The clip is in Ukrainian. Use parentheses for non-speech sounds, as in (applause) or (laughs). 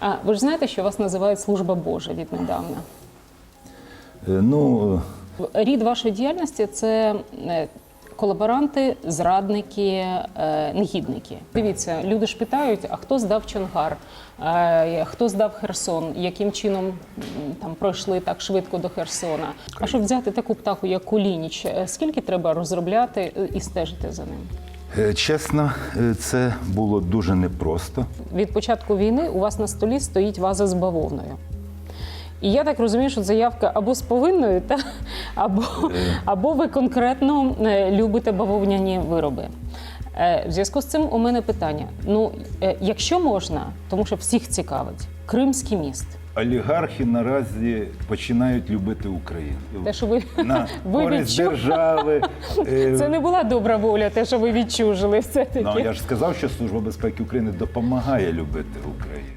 А ви ж знаєте, що вас називають служба Божа віднедавна? Е, Ну, Рід вашої діяльності це е, колаборанти, зрадники, е, негідники. Дивіться, люди ж питають: а хто здав Чонгар, хто здав Херсон, яким чином там пройшли так швидко до Херсона? А щоб взяти таку птаху, як Кулініч, скільки треба розробляти і стежити за ним? Е, чесно, е, це було дуже непросто. Від початку війни у вас на столі стоїть ваза з бавовною. І я так розумію, що заявка або з повинною, та, або, або ви конкретно е, любите бавовняні вироби. Е, В зв'язку з цим у мене питання: ну, е, якщо можна, тому що всіх цікавить, Кримський міст. Олігархи наразі починають любити Україну. Те, що ви, На (laughs) ви користь відчули, держави. (laughs) е, це не була добра воля, те, що ви відчужили все-таки. Ну, я ж сказав, що Служба безпеки України допомагає любити Україну.